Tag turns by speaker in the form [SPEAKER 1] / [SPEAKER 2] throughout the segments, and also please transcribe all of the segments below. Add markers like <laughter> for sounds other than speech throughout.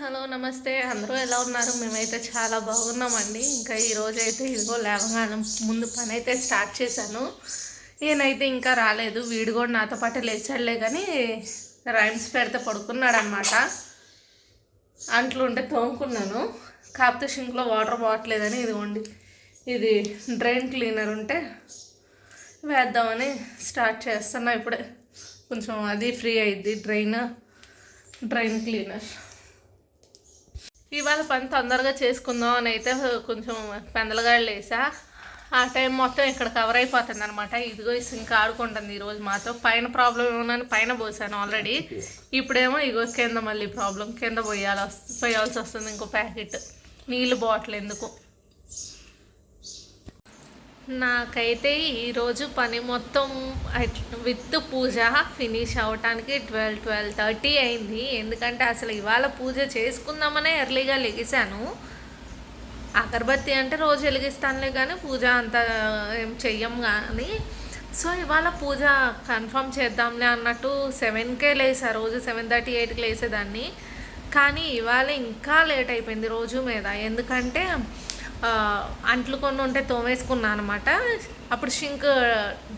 [SPEAKER 1] Hello నమస్తే. అందరూ ఎలా ఉన్నారు? మేమైతే చాలా బాగున్నామండి. ఇంకా ఈరోజు అయితే ఇదిగో లేవగానే ముందు పని అయితే స్టార్ట్ చేశాను. ఈయనైతే ఇంకా రాలేదు. వీడు కూడా నాతో పాటు లేచాడులే కానీ రైమ్స్ పెడితే పడుకున్నాడు అనమాట అంట్లు ఉంటే తోముకున్నాను. కాకపోతే షింక్లో వాటర్ పోవట్లేదని ఇదిగోండి. ఇది డ్రైన్ క్లీనర్ ఉంటే వేద్దామని స్టార్ట్ చేస్తున్నా ఇప్పుడే. కొంచెం అది ఫ్రీ అయింది డ్రైన్ డ్రైన్ క్లీనర్. ఇవాళ పని తొందరగా చేసుకుందాం అని అయితే కొంచెం పెందలగాళ్ళు వేసా ఆ టైం మొత్తం ఇక్కడ కవర్ అయిపోతుంది అనమాట ఇదిగో ఇంకా ఆడుకుంటుంది ఈరోజు మాతో పైన ప్రాబ్లం ఏమోనని పైన పోసాను ఆల్రెడీ ఇప్పుడేమో ఇగో కింద మళ్ళీ ప్రాబ్లం కింద పోయాలి వస్తు పోయాల్సి వస్తుంది ఇంకో ప్యాకెట్ నీళ్ళు బాటిల్ ఎందుకు? నాకైతే ఈరోజు పని మొత్తం విత్ పూజ ఫినిష్ అవటానికి ట్వెల్వ్ ట్వెల్వ్ థర్టీ అయింది. ఎందుకంటే అసలు ఇవాళ పూజ చేసుకుందామనే ఎర్లీగా లెగిసాను అగరబత్తి అంటే రోజు వెలిగిస్తానులే కానీ పూజ అంత ఏం చెయ్యం కానీ సో ఇవాళ పూజ కన్ఫర్మ్ చేద్దాంలే అన్నట్టు సెవెన్కే లేసా. రోజు సెవెన్ థర్టీ ఎయిట్కి లేసేదాన్ని. కానీ ఇవాళ ఇంకా లేట్ అయిపోయింది రోజు మీద. ఎందుకంటే అంట్లు కొన్ని ఉంటే తోమేసుకున్నాను అనమాట అప్పుడు షింక్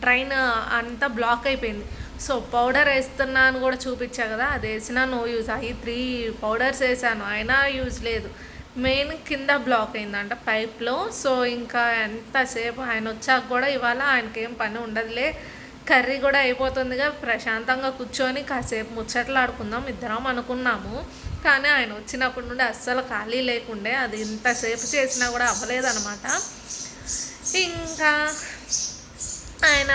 [SPEAKER 1] డ్రైన్ అంతా బ్లాక్ అయిపోయింది. సో పౌడర్ వేస్తున్నా అని కూడా చూపించా కదా అది వేసినా నో యూజ్. అవి త్రీ పౌడర్స్ వేసాను అయినా యూజ్ లేదు. మెయిన్ కింద బ్లాక్ అయిందంట పైప్లో. సో ఇంకా ఎంతసేపు ఆయన వచ్చాక కూడా ఇవాళ ఆయనకి ఏం పని ఉండదులే. కర్రీ కూడా అయిపోతుందిగా. ప్రశాంతంగా కూర్చొని కాసేపు ముచ్చట్లు ఆడుకుందాం ఇద్దరం అనుకున్నాము. కానీ ఆయన వచ్చినప్పటి నుండి అస్సలు ఖాళీ లేకుండే అది ఇంతసేపు చేసినా కూడా అవ్వలేదనమాట ఇంకా ఆయన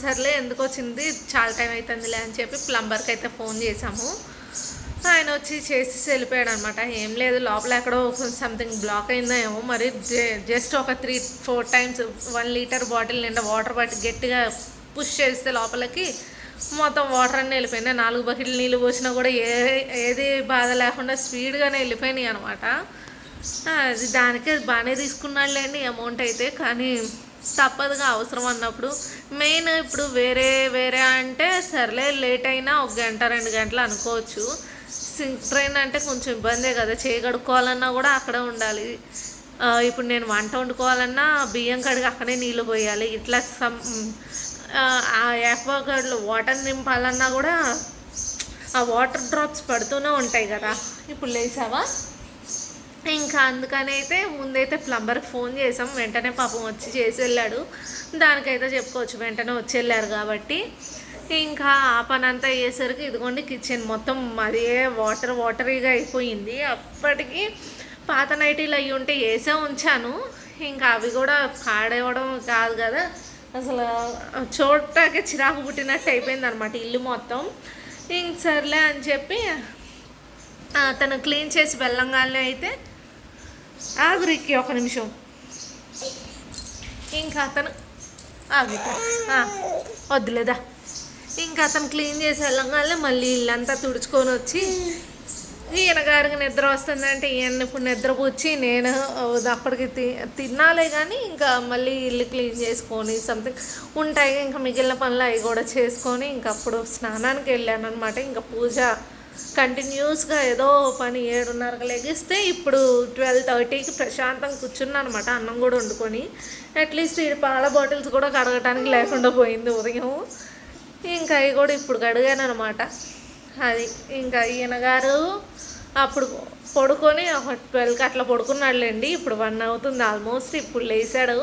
[SPEAKER 1] సర్లే ఎందుకు వచ్చింది? చాలా టైం అవుతుందిలే అని చెప్పి ప్లంబర్కి అయితే ఫోన్ చేసాము ఆయన వచ్చి చేసి వెళ్ళిపోయాడు అనమాట ఏం లేదు లోపల ఎక్కడో సంథింగ్ బ్లాక్ అయిందో ఏమో మరి జస్ట్ ఒక three four times one litre bottle నిండా వాటర్ బట్టి గట్టిగా పుష్ చేస్తే లోపలికి మొత్తం వాటర్ అన్నీ వెళ్ళిపోయినాయి. నాలుగు బకెట్లు నీళ్ళు పోసినా కూడా ఏ ఏది బాధ లేకుండా స్పీడ్గానే వెళ్ళిపోయినాయి అనమాట అది దానికే బాగానే తీసుకున్నాడులేండి అమౌంట్ అయితే కానీ తప్పదుగా అవసరం అన్నప్పుడు. మెయిన్ ఇప్పుడు వేరే వేరే అంటే సర్లే లేట్ అయినా ఒక గంట రెండు గంటలు అనుకోవచ్చు. సింక్ ట్రైన్ అంటే కొంచెం ఇబ్బందే కదా. చేయగడుక్కోవాలన్నా కూడా అక్కడే ఉండాలి. ఇప్పుడు నేను వంట వండుకోవాలన్నా బియ్యం కడిగి అక్కడే నీళ్ళు పోయాలి. ఇట్లా సమ్ ఆ, ఆ యాక్వాగార్డ్లో వాటర్ నింపాలన్నా కూడా ఆ వాటర్ డ్రాప్స్ పడుతూనే ఉంటాయి కదా. ఇప్పుడు లేసావా? ఇంకా అందుకని అయితే ముందైతే ప్లంబర్కి ఫోన్ చేసాం. వెంటనే పాపం వచ్చి చేసి వెళ్ళాడు దానికైతే చెప్పుకోవచ్చు వెంటనే వచ్చి వెళ్ళారు కాబట్టి. ఇంకా ఆ పని అంతా అయ్యేసరికి ఇదిగోండి కిచెన్ మొత్తం అదే వాటర్ వాటరీగా అయిపోయింది. అప్పటికి పాత నైటీలు అవి ఉంటే వేసే ఉంచాను. ఇంకా అవి కూడా పాడేవడం కాదు కదా. అసలు చూడటానికి చిరాకు పుట్టినట్టు అయిపోయింది అనమాట ఇల్లు మొత్తం. ఇంక సర్లే అని చెప్పి తను క్లీన్ చేసి వెళ్ళంగానే అయితే ఆగురికి ఒక నిమిషం. ఇంకా అతను ఆగుతా వద్దులేదా? ఇంకా అతను క్లీన్ చేసి వెళ్ళంగానే మళ్ళీ ఇల్లంతా తుడుచుకొని వచ్చి ఈయన గారికి నిద్ర వస్తుందంటే ఈయన ఇప్పుడు నిద్రపుచ్చి నేను అప్పటికి తి తినాలే కానీ ఇంకా మళ్ళీ ఇల్లు క్లీన్ చేసుకొని సంథింగ్ ఉంటాయి. ఇంకా మిగిలిన పనులు అవి కూడా చేసుకొని ఇంకా అప్పుడు స్నానానికి వెళ్ళాను అనమాట ఇంకా పూజ కంటిన్యూస్గా ఏదో పని ఏడున్నరకు లెగిస్తే ఇప్పుడు ట్వెల్వ్ థర్టీకి ప్రశాంతంగా కూర్చున్నాను అనమాట అన్నం కూడా వండుకొని అట్లీస్ట్ ఈ పాల బాటిల్స్ కూడా కడగటానికి లేకుండా పోయింది ఉదయం. ఇంకా అవి కూడా ఇప్పుడు కడిగాను అనమాట అది ఇంకా ఈయన గారు అప్పుడు పడుకొని ఒక ట్వెల్వ్కి అట్లా పడుకున్నాడులేండి. ఇప్పుడు వన్ అవుతుంది ఆల్మోస్ట్ ఇప్పుడు లేచాడు.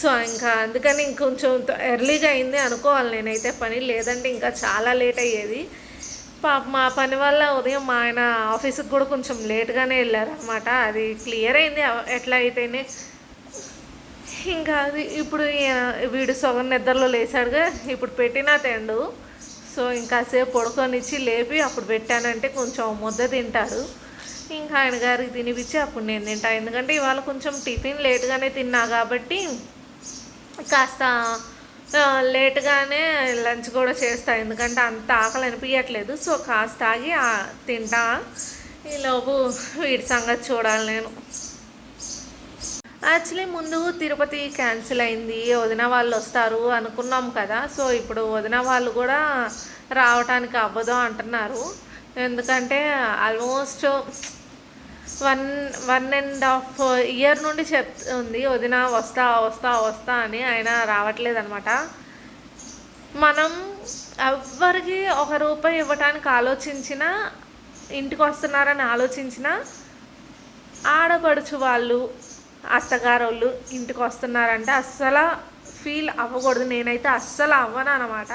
[SPEAKER 1] సో ఇంకా అందుకని ఇంకొంచెం ఎర్లీగా అయింది అనుకోవాలి. నేనైతే పని లేదంటే ఇంకా చాలా లేట్ అయ్యేది. పాప మా పని వల్ల ఉదయం మా ఆయన ఆఫీస్కి కూడా కొంచెం లేట్గానే వెళ్ళారనమాట అది క్లియర్ అయింది. ఎట్లా అయితేనే. ఇంకా అది ఇప్పుడు వీడు సగం నిద్రలో లేచాడుగా. ఇప్పుడు పెట్టినా తెండు. సో ఇంకాసేపు పడుకొనిచ్చి లేపి అప్పుడు పెట్టానంటే కొంచెం ముద్ద తింటాడు ఇంకా ఆయన గారికి తినిపించి అప్పుడు నేను తింటా. ఎందుకంటే ఇవాళ కొంచెం టిఫిన్ లేట్గానే తిన్నా కాబట్టి కాస్త లేట్గానే లంచ్ కూడా చేస్తా. ఎందుకంటే అంత ఆకలి అనిపించట్లేదు సో కాస్త ఆగి తింటా. ఈలోపు వీడి సంగతి చూడాలి నేను. యాక్చువల్లీ ముందు తిరుపతి క్యాన్సిల్ అయింది వదిన వాళ్ళు వస్తారు అనుకున్నాం కదా. సో ఇప్పుడు వదిన వాళ్ళు కూడా రావటానికి అవ్వదు అంటున్నారు. ఎందుకంటే almost one one and half year నుండి చెప్తుంది వదిన వస్తా వస్తా వస్తా అని ఆయన రావట్లేదు అనమాట మనం ఎవ్వరికి ఒక రూపాయి ఇవ్వటానికి ఆలోచించినా ఇంటికి వస్తున్నారని ఆలోచించినా ఆడపడుచు వాళ్ళు అత్తగారు ఇంటికి వస్తున్నారంటే. అస్సలు ఫీల్ అవ్వకూడదు. నేనైతే అస్సలు అవ్వను అనమాట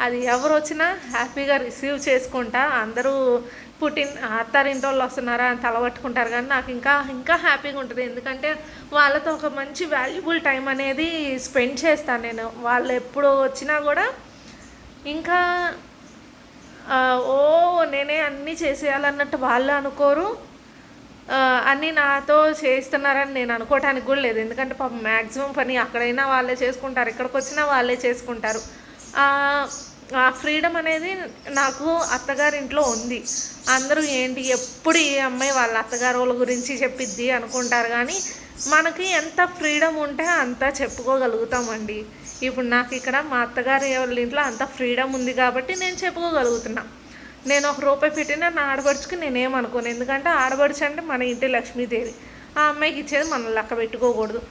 [SPEAKER 1] అది ఎవరు వచ్చినా హ్యాపీగా రిసీవ్ చేసుకుంటా. అందరూ పుట్టిన అత్తారింటి వాళ్ళు వస్తున్నారా అని తలబట్టుకుంటారు కానీ నాకు ఇంకా ఇంకా హ్యాపీగా ఉంటుంది. ఎందుకంటే వాళ్ళతో ఒక మంచి వాల్యుబుల్ టైం అనేది స్పెండ్ చేస్తాను నేను. వాళ్ళు ఎప్పుడు వచ్చినా కూడా ఇంకా ఓ నేనే అన్నీ చేసేయాలన్నట్టు వాళ్ళు అనుకోరు. అన్నీ నాతో చేస్తున్నారని నేను అనుకోవటానికి కూడా లేదు. ఎందుకంటే పాపం మ్యాక్సిమం పని అక్కడైనా వాళ్ళే చేసుకుంటారు ఇక్కడికి వచ్చినా వాళ్ళే చేసుకుంటారు. ఆ, ఫ్రీడమ్ అనేది నాకు అత్తగారింట్లో ఉంది. అందరూ ఏంటి ఎప్పుడు ఈ అమ్మాయి వాళ్ళ అత్తగారు వాళ్ళ గురించి చెప్పిద్ది అనుకుంటారు కానీ మనకి ఎంత ఫ్రీడమ్ ఉంటే అంత చెప్పుకోగలుగుతామండి. ఇప్పుడు నాకు ఇక్కడ మా అత్తగారి వాళ్ళ ఇంట్లో అంత ఫ్రీడమ్ ఉంది కాబట్టి నేను చెప్పుకోగలుగుతున్నాను నేను ఒక రూపాయి పెట్టినా నా ఆడబడుచుకి నేనేమనుకోను ఎందుకంటే ఆడబడుచు అంటే మన ఇంటి లక్ష్మీదేవి. ఆ అమ్మాయికి ఇచ్చేది మనం లెక్క పెట్టుకోకూడదు.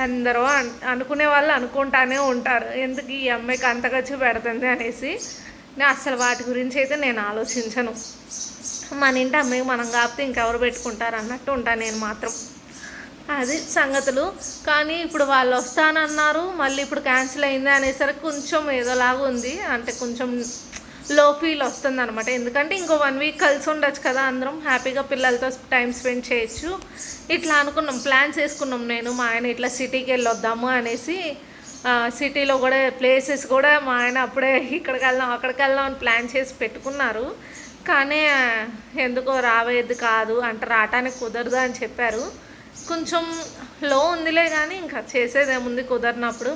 [SPEAKER 1] అందరూ అన్- అనుకునే వాళ్ళు అనుకుంటానే ఉంటారు. ఎందుకు ఈ అమ్మాయికి అంత ఖర్చు పెడుతుంది అనేసి నేను అసలు వాటి గురించి అయితే నేను ఆలోచించను. మన ఇంటి అమ్మాయి మనం కాకపోతే ఇంకెవరు పెట్టుకుంటారు అన్నట్టు ఉంటాను నేను మాత్రం. అది సంగతులు. కానీ ఇప్పుడు వాళ్ళు వస్తానన్నారు మళ్ళీ ఇప్పుడు క్యాన్సిల్ అయింది అనేసరికి కొంచెం ఏదోలాగా ఉంది. అంటే కొంచెం లో ఫీల్ వస్తుంది అనమాట ఎందుకంటే ఇంకో వన్ వీక్ కలిసి ఉండొచ్చు కదా అందరం. హ్యాపీగా పిల్లలతో టైం స్పెండ్ చేయొచ్చు. ఇట్లా అనుకున్నాం. ప్లాన్స్ వేసుకున్నాం నేను మా ఆయన ఇట్లా సిటీకి వెళ్ళి వద్దాము అనేసి సిటీలో కూడా ప్లేసెస్ కూడా మా ఆయన అప్పుడే ఇక్కడికి వెళ్దాం అక్కడికి వెళ్దాం అని ప్లాన్ చేసి పెట్టుకున్నారు. కానీ ఎందుకో రావేది కాదు. అంటే రావటానికి కుదరదు అని చెప్పారు. కొంచెం లో ఉందిలే కానీ ఇంకా చేసేదేముంది కుదరినప్పుడు.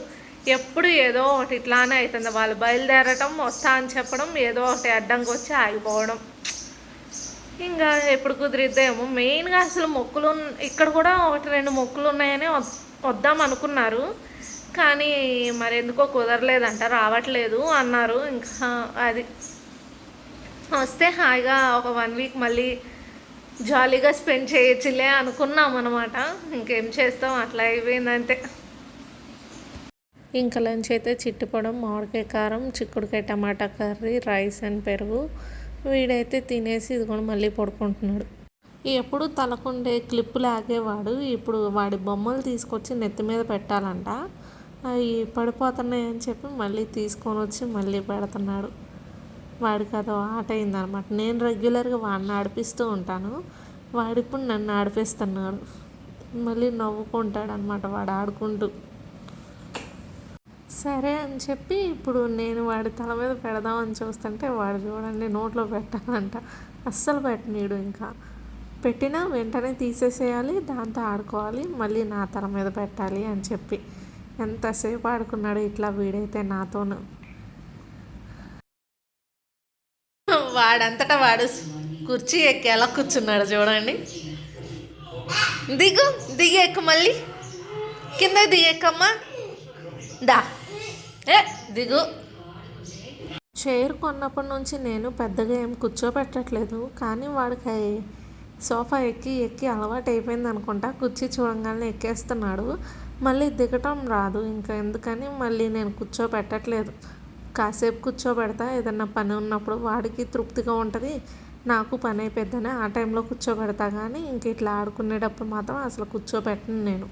[SPEAKER 1] ఎప్పుడు ఏదో ఒకటి ఇట్లానే అవుతుంది వాళ్ళు బయలుదేరటం వస్తా అని చెప్పడం ఏదో ఒకటి అడ్డంకి వచ్చి ఆగిపోవడం. ఇంకా ఎప్పుడు కుదిరిద్దేమో. మెయిన్గా అసలు మొక్కులు ఇక్కడ కూడా ఒకటి రెండు మొక్కులు ఉన్నాయని వద్- వద్దాం అనుకున్నారు. కానీ మరి ఎందుకో కుదరలేదంట రావట్లేదు అన్నారు. ఇంకా అది వస్తే హాయిగా ఒక వన్ వీక్ మళ్ళీ జాలీగా స్పెండ్ చేయొచ్చులే అనుకున్నాం అనమాట ఇంకేం చేస్తాం? అట్లా అయిపోయిందంతే. ఇంకా లంచ్ అయితే చిట్టుపడం మామిడికాయ కారం చిక్కుడుకాయ టమాటా కర్రీ రైస్ అండ్ పెరుగు. వీడైతే తినేసి ఇదిగోండి మళ్ళీ పడుకుంటున్నాడు. ఎప్పుడు తలకుండే క్లిప్ లాగేవాడు. ఇప్పుడు వాడి బొమ్మలు తీసుకొచ్చి నెత్తి మీద పెట్టాలంట. అవి పడిపోతున్నాయి అని చెప్పి మళ్ళీ తీసుకొని వచ్చి మళ్ళీ పెడుతున్నాడు. వాడికి అదో ఆట అయిందనమాట నేను రెగ్యులర్గా వాడిని ఆడిపిస్తూ ఉంటాను. వాడిప్పుడు నన్ను ఆడిపిస్తున్నాడు. మళ్ళీ నవ్వుకుంటాడు అనమాట వాడు ఆడుకుంటూ. సరే అని చెప్పి ఇప్పుడు నేను వాడి తల మీద పెడదామని చూస్తుంటే వాడు చూడండి నోట్లో పెట్టాలంట. అస్సలు పెట్టనీడు ఇంకా. పెట్టినా వెంటనే తీసేసేయాలి దాంతో ఆడుకోవాలి మళ్ళీ నా తల మీద పెట్టాలి అని చెప్పి. ఎంతసేపు ఆడుకున్నాడు ఇట్లా వీడైతే నాతోను. వాడంతటా వాడు కుర్చీ ఎక్కి ఎలా కూర్చున్నాడు చూడండి. దిగు దిగి ఎక్కు మళ్ళీ. కింద దిగి ఎక్కమ్మా దా. ఏ దిగు. చైర్ కొన్నప్పటి నుంచి నేను పెద్దగా ఏం కూర్చోబెట్టట్లేదు కానీ వాడికి సోఫా ఎక్కి ఎక్కి అలవాటు అయిపోయింది అనుకుంటా. కుర్చీ చూడంగానే ఎక్కేస్తున్నాడు. మళ్ళీ దిగటం రాదు. ఇంకా ఎందుకని మళ్ళీ నేను కూర్చోబెట్టట్లేదు కాసేపు కూర్చోబెడతా. ఏదన్నా పని ఉన్నప్పుడు వాడికి తృప్తిగా ఉంటుంది. నాకు పని అయిపోద్దని ఆ టైంలో కూర్చోబెడతా. కానీ ఇంక ఇట్లా ఆడుకునేటప్పుడు మాత్రం అసలు కూర్చోబెట్టను నేను.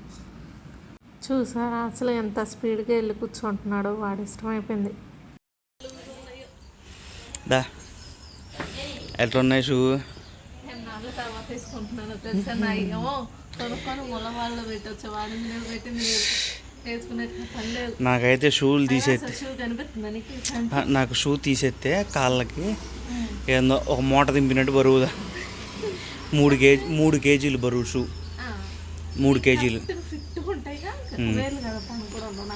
[SPEAKER 1] చూసారా అసలు ఎంత స్పీడ్గా వెళ్ళి కూర్చుంటున్నాడో వాడి ఇష్టం అయిపోయింది
[SPEAKER 2] దా ఎట్లా ఉన్నాయి షూ
[SPEAKER 1] తీసుకుంటున్నాను తెలుసా నా ఏమో? కొనుక్కొని ముల వాళ్ళు పెట్టింది
[SPEAKER 2] నాకైతే షూలు తీసే
[SPEAKER 1] అసలు షూ కనిపిస్తుందా నీకు?
[SPEAKER 2] ఆ, నాకు షూ తీసేస్తే కాళ్ళకి ఏందో ఒక మూట దింపినట్టు బరువుదా. మూడు కేజీ మూడు కేజీలు బరువు షూ. మూడు కేజీలు. <laughs>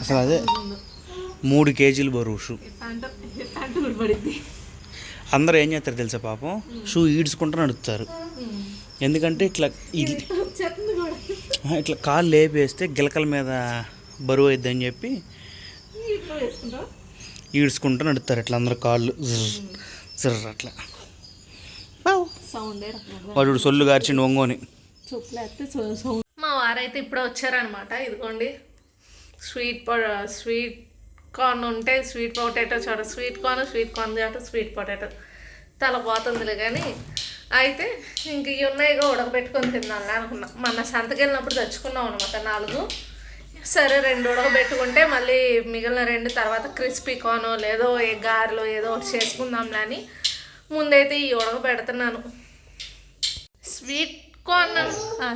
[SPEAKER 2] అసలు అదే మూడు కేజీలు బరువు షూ. అందరూ ఏం చేస్తారు తెలుసా పాపం? షూ ఈడ్చుకుంటూ నడుపుతారు. ఎందుకంటే ఇట్లా ఇట్లా కాళ్ళు లేపేస్తే గిలకల మీద బరువు అయిద్దని చెప్పి ఈడ్చుకుంటూ నడుపుతారు ఇట్లా అందరు కాళ్ళు జర్ర్ అట్లా. వాడు సొల్లు గార్చిండు ఒంగోని.
[SPEAKER 1] చూపలేస్తే మా ఇప్పుడే వచ్చారనమాట ఇదిగోండి. స్వీట్ పొ స్వీట్ కార్న్ ఉంటే స్వీట్ పొటాటో చోట స్వీట్ కార్న్ స్వీట్ కార్న్ కాబట్టి స్వీట్ పొటాటో. తల పోతుందిలే కానీ అయితే ఇంక ఇవి ఉన్నాయిగా ఉడకబెట్టుకొని తిన్నాను అనుకున్నా. మన సంతకి వెళ్ళినప్పుడు తెచ్చుకున్నాం అనమాట నాలుగు. సరే రెండు ఉడకబెట్టుకుంటే మళ్ళీ మిగిలిన రెండు తర్వాత క్రిస్పీ కార్న్ లేదో ఏ గారెలో ఏదో ఒకటి చేసుకుందాంలే అని ముందైతే ఈ ఉడకబెడుతున్నాను. Sweet corn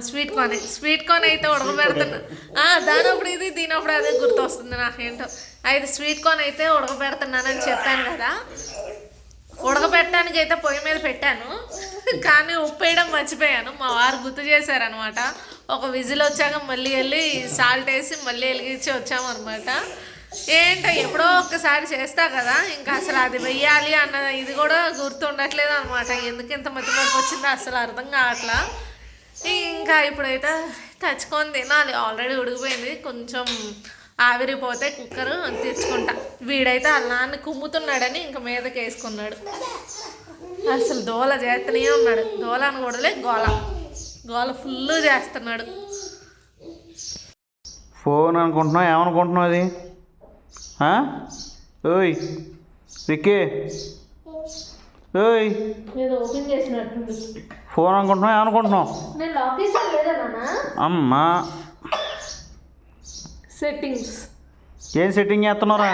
[SPEAKER 1] sweet corn sweet corn అయితే ఉడకబెడుతున్నా. దానప్పుడు ఇది దీనప్పుడు అదే గుర్తొస్తుంది నాకేంటో. అయితే స్వీట్ కార్న్ అయితే ఉడకబెడుతున్నానని చెప్పాను కదా. ఉడకబెట్టడానికి అయితే పొయ్యి మీద పెట్టాను. కానీ ఉప్పు వేయడం మర్చిపోయాను. మా వారు గుర్తు చేశారనమాట ఒక విజిల్ వచ్చాక మళ్ళీ వెళ్ళి సాల్ట్ వేసి మళ్ళీ వెలిగించి వచ్చామన్నమాట. ఏంటో ఎప్పుడో ఒక్కసారి చేస్తా కదా. ఇంకా అసలు అది వెయ్యాలి అన్న ఇది కూడా గుర్తుండట్లేదు అనమాట ఎందుకు ఇంత మతిమరుపు వచ్చిందో అసలు అర్థం కావట్లా. ఇంకా ఇప్పుడైతే తెచ్చుకొని తినాలి. ఆల్రెడీ ఉడికిపోయింది. కొంచెం ఆవిరిపోతే కుక్కర్ తెచ్చుకుంటా వీడైతే అల్లాన్ని కుమ్ముతున్నాడని ఇంకా మీదకి వేసుకున్నాడు. అసలు దోల చేస్తూనే ఉన్నాడు. దోల అనకూడదులే గోల. గోల ఫుల్ చేస్తున్నాడు.
[SPEAKER 2] ఫోన్ అనుకుంటున్నావు? ఏమనుకుంటున్నావు అది? ఆ? ఓయ్ విక్కీ. ఓయ్.
[SPEAKER 1] ఓపెన్ చేసినట్టుంది.
[SPEAKER 2] ఫోన్ అనుకుంటున్నావు? ఏమనుకుంటున్నావు
[SPEAKER 1] నేను లాక్ చేసాను లేదా నాన్న?
[SPEAKER 2] అమ్మా.
[SPEAKER 1] సెట్టింగ్స్
[SPEAKER 2] ఏం సెట్టింగ్ చేస్తున్నారా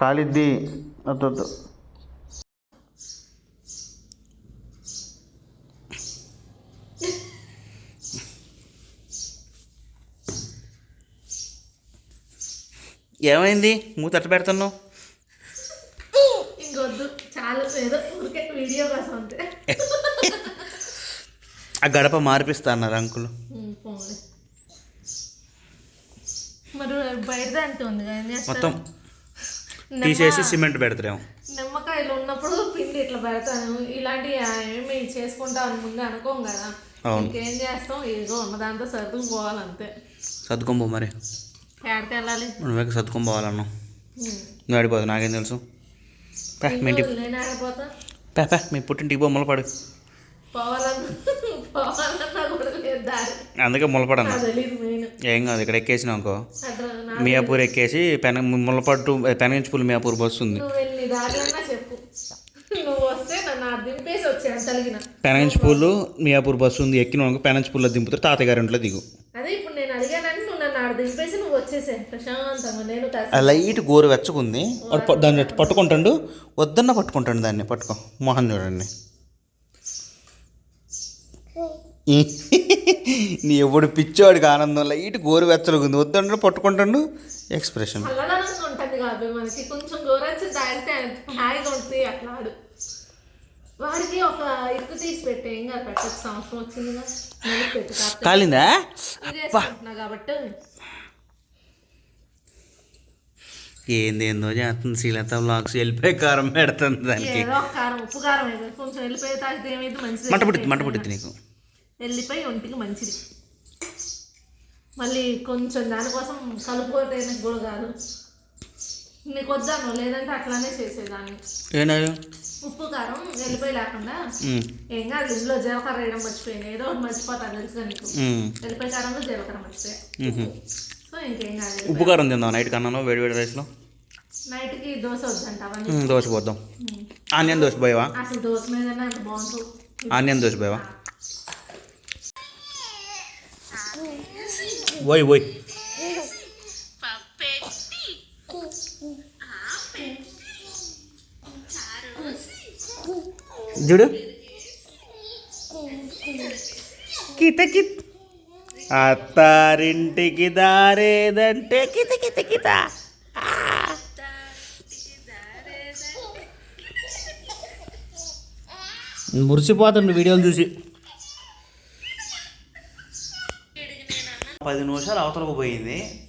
[SPEAKER 2] కాలిద్ది. వద్దొద్దు ఏమైంది? మూత అట్ట పెడుతున్నావు?
[SPEAKER 1] ఏదో ఊరికే వీడియో కోసం అంతే.
[SPEAKER 2] ఆ గడప మార్పిస్తా అన్నారు అంకుల్.
[SPEAKER 1] మరి బయట?
[SPEAKER 2] మొత్తం తీసేసి సిమెంట్ పెడతారేమో.
[SPEAKER 1] నిమ్మకాయలు ఉన్నప్పుడు పిండి ఇట్లా పెడతాను. ఇలాంటి ఏమి చేసుకుంటా అని ముందే అనుకోం కదా. ఇంకేం చేస్తాం? ఏదో ఉన్నదాంతో సర్దుకు పోవాలంతే.
[SPEAKER 2] సర్దుకొని పో మరి.
[SPEAKER 1] ఎక్కడికి వెళ్ళాలి?
[SPEAKER 2] నువ్వే సర్దుకొని పోవాలన్నావు. నువ్వు ఆడిపోదు నాకేం తెలుసు. పే మీ
[SPEAKER 1] ఆడిపోతా.
[SPEAKER 2] పే పే మీ పుట్టింటికి పో మొలపడు. అందుకే మొలపడన్నా. ఏం కాదు ఇక్కడ ఎక్కేసినావు అనుకో. మియాపూర్ ఎక్కేసి పెన ముల్లపట్టు పెనగించిపూలు మియాపూర్ బస్సు ఉంది. పెనగించిపూలు మియాపూర్ బస్సు ఉంది ఎక్కిన పెనంచిపూల్లో దింపుతారు తాతయ్య గారి ఇంట్లో దిగు.
[SPEAKER 1] అదే ఇప్పుడు నేను అడిగానని నువ్వు నన్ను దింపేసి వచ్చేసే ప్రశాంతంగా నేను
[SPEAKER 2] ఆ
[SPEAKER 1] కాస్త
[SPEAKER 2] లైట్ గోరు వెచ్చకుంది దాన్ని పట్టుకుంటాడు? వద్దన్న పట్టుకుంటాడు దాన్ని పట్టుకో. మోహన్ చూడండి. నీ ఎప్పుడు పిచ్చోడికి ఆనందం లైట్ గోరు వెచ్చలుగా ఉంది వద్దన్న పట్టుకుంటాడు. ఎక్స్ప్రెషన్.
[SPEAKER 1] చల్లదనంగా ఉంటుంది కాబట్టి మనకి. కొంచెం గోరచ్చి తాగితే హాయిగా ఉంటుంది అట్లా ఆడు వాడికి ఒక ఇక్కు తీసి పెట్టే ఏం కాదు పెట్టచ్చు. సంవత్సరం వచ్చిందిగా. మళ్ళీ పెట్టు కాకపోతే
[SPEAKER 2] కాలిందా
[SPEAKER 1] కాబట్టి.
[SPEAKER 2] ఏంది ఏందో చేస్తుంది? శ్రీలత బ్లాగ్స్ వెళ్ళిపోయి కారం పెడుతుంది దానికి.
[SPEAKER 1] ఏదో కారం ఉప్పు కారం కొంచెం వెళ్ళిపోయి తాగితే ఏమైతే మంచిది
[SPEAKER 2] మంట పుట్టింది మంట పుట్టింది నీకు?
[SPEAKER 1] వెళ్ళిపోయి ఒంటికి మంచిది. మళ్ళీ కొంచెం దానికోసం కలుపుకోతే కూడా కాదు. నీకు వద్దాను లేదంటే అట్లానే చేసేదాన్ని. ఉప్పు కారం వెళ్ళిపోయి లేకుండా
[SPEAKER 2] ఉమ్,
[SPEAKER 1] ఏం కాదు ఇందులో జీలకర్ర వేయడం మర్చిపోయాను. ఏదో ఒకటి మర్చిపోతాను తెలుసుగా నీకు?
[SPEAKER 2] ఉమ్,
[SPEAKER 1] వెళ్ళిపోయి కారంలో జీలకర్ర మర్చిపోయా.
[SPEAKER 2] ఉహు.
[SPEAKER 1] సో ఇంకేం కాదు
[SPEAKER 2] ఉప్పు కారం తిందాం నైట్ కన్నాను వేడి వేడి రైస్లో?
[SPEAKER 1] నైట్కి దోశ వద్దంట
[SPEAKER 2] దోశ పోద్దాం. ఆనియన్ దోశ పోయావా?
[SPEAKER 1] అసలు దోశ మీద
[SPEAKER 2] ఆనియన్ దోశ పోయావా? ఓయ్ ఓయ్. చూడు. కిత కిత్. అత్తారింటికి దారేదంటే కిత కిత కిత. మురిసిపోతుండు వీడియోలు చూసి. పది నిమిషాలు అవతలకు పోయింది.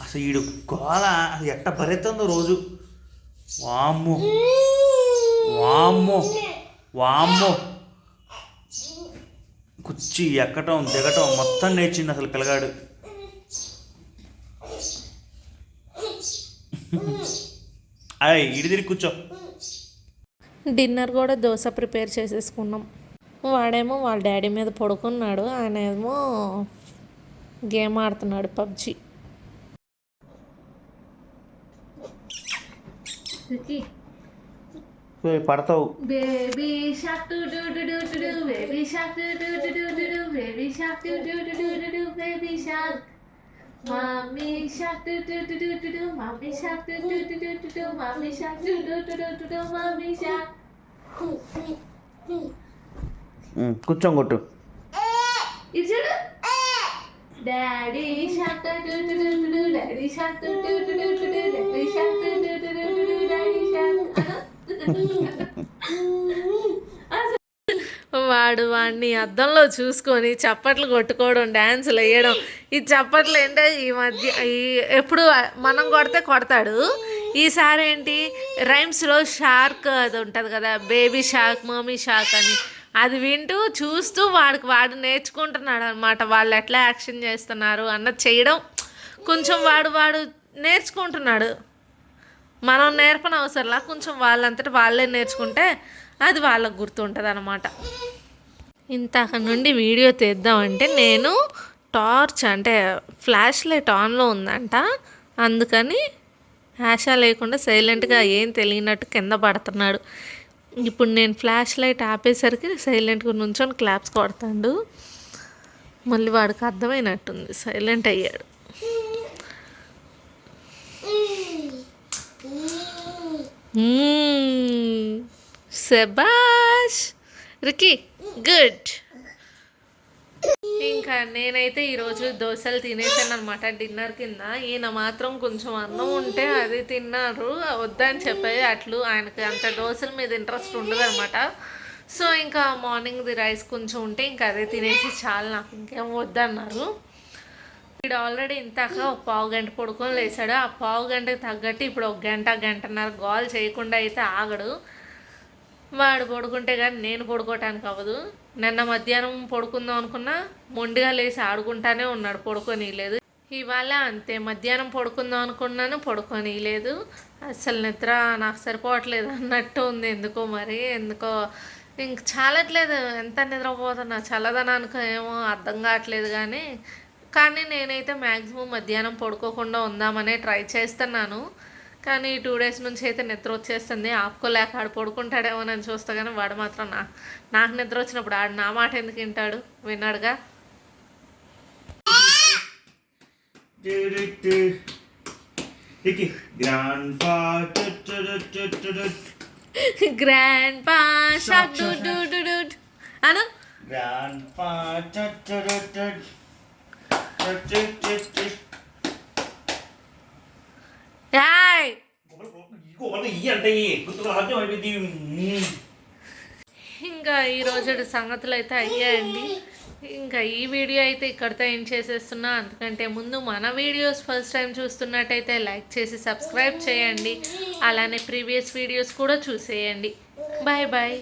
[SPEAKER 2] అసలు ఈడు గోల అది ఎట్ట భరిస్తుందో రోజు. వామ్మో. వామ్మో. వామ్మో. కుర్చీ ఎక్కటం దిగటం మొత్తం నేర్చింది అసలు పిల్లగాడు. <laughs> అయ్ ఇడి తిరిగి కూర్చో.
[SPEAKER 1] డిన్నర్ కూడా దోశ ప్రిపేర్ చేసేసుకున్నాం వాడేమో వాళ్ళ డాడీ మీద పడుకున్నాడు ఆయన ఏమో గేమ్ ఆడుతున్నాడు పబ్జి
[SPEAKER 2] పడతావు
[SPEAKER 1] baby shark doo doo doo doo doo doo baby shark doo doo doo doo doo doo baby shark doo doo doo doo doo doo baby shark mummy shark doo doo doo doo doo doo mummy shark doo doo doo doo doo doo mummy shark doo doo doo doo doo doo mummy shark
[SPEAKER 2] కూర్చొని కొట్టు
[SPEAKER 1] ఇది చూడు daddy shark doo doo doo doo వాడు వాడిని అద్దంలో చూసుకొని చప్పట్లు కొట్టుకోవడం డ్యాన్సులు వేయడం. ఈ చప్పట్లు ఏంటో ఈ మధ్య ఈ ఎప్పుడు మనం కొడితే కొడతాడు. ఈసారి ఏంటి రైమ్స్లో షార్క్ అది ఉంటుంది కదా బేబీ షార్క్ మమ్మీ షార్క్ అని. అది వింటూ చూస్తూ వాడికి వాడు నేర్చుకుంటున్నాడు అనమాట వాళ్ళు ఎట్లా యాక్షన్ చేస్తున్నారు అన్నది చేయడం కొంచెం వాడు వాడు నేర్చుకుంటున్నాడు. మనం నేర్పన అవసరంలా కొంచెం వాళ్ళంతట వాళ్ళే నేర్చుకుంటే అది వాళ్ళకు గుర్తుంటుంది అనమాట ఇంతక నుండి వీడియో తీద్దామంటే నేను టార్చ్ అంటే ఫ్లాష్ లైట్ ఆన్లో ఉందంట. అందుకని ఆశ లేకుండా సైలెంట్గా ఏం తెలియనట్టు కింద పడుతున్నాడు. ఇప్పుడు నేను ఫ్లాష్ లైట్ ఆపేసరికి సైలెంట్గా నుంచొని క్లాప్స్ కొడతాడు. మళ్ళీ వాడికి అర్థమైనట్టుంది. సైలెంట్ అయ్యాడు. సెబాష్ శబాష్ రికీ! గుడ్. ఇంకా నేనైతే ఈరోజు దోశలు తినేసాను అనమాట డిన్నర్ కింద. ఈయన మాత్రం కొంచెం అన్నం ఉంటే అది తిన్నారు. వద్దని చెప్పేది అట్లు ఆయనకి అంత దోశల మీద ఇంట్రెస్ట్ ఉండదు అనమాట సో ఇంకా మార్నింగ్ది రైస్ కొంచెం ఉంటే ఇంకా అదే తినేసి చాలు నాకు ఇంకేం వద్దన్నారు. వీడు ఆల్రెడీ ఇంతాక ఒక పావు గంట పడుకొని లేచాడు. ఆ పావు గంటకు తగ్గట్టు ఇప్పుడు ఒక గంట గంటన్నర గోల్ చేయకుండా అయితే ఆగడు. వాడు పడుకుంటే కానీ నేను పడుకోవటానికి అవ్వదు. నిన్న మధ్యాహ్నం పడుకుందాం అనుకున్నా మొండిగా లేచి ఆడుకుంటానే ఉన్నాడు పడుకోనిలేదు ఇవాళ అంతే మధ్యాహ్నం పడుకుందాం అనుకున్నాను పడుకొని అసలు నిద్ర నాకు సరిపోవట్లేదు అన్నట్టు ఉంది. ఎందుకో మరి ఎందుకో ఇంక చాలట్లేదు. ఎంత నిద్రపోతున్నా చల్లదనానికి ఏమో అర్థం కావట్లేదు కానీ కానీ నేనైతే మ్యాక్సిమం మధ్యాహ్నం పడుకోకుండా ఉందామనే ట్రై చేస్తున్నాను. కానీ టూ డేస్ నుంచి అయితే నిద్ర వచ్చేస్తుంది ఆపుకోలేక ఆడు పడుకుంటాడేమోనని చూస్తా కానీ వాడు మాత్రం నా నాకు నిద్ర వచ్చినప్పుడు ఆడు నా మాట ఎందుకు వింటాడు విన్నాడుగా. Grandpa shark doo doo doo doo అను
[SPEAKER 2] Grandpa.
[SPEAKER 1] యాయ్
[SPEAKER 2] అయిపోయింది.
[SPEAKER 1] ఇంకా ఈ రోజు సంగతులు అయితే అయ్యాయండి. ఇంకా ఈ వీడియో అయితే ఇక్కడితో ఏం చేసేస్తున్నా. అందుకంటే ముందు మన వీడియోస్ ఫస్ట్ టైం చూస్తున్నట్టయితే లైక్ చేసి సబ్స్క్రైబ్ చేయండి. అలానే ప్రీవియస్ వీడియోస్ కూడా చూసేయండి. Bye bye.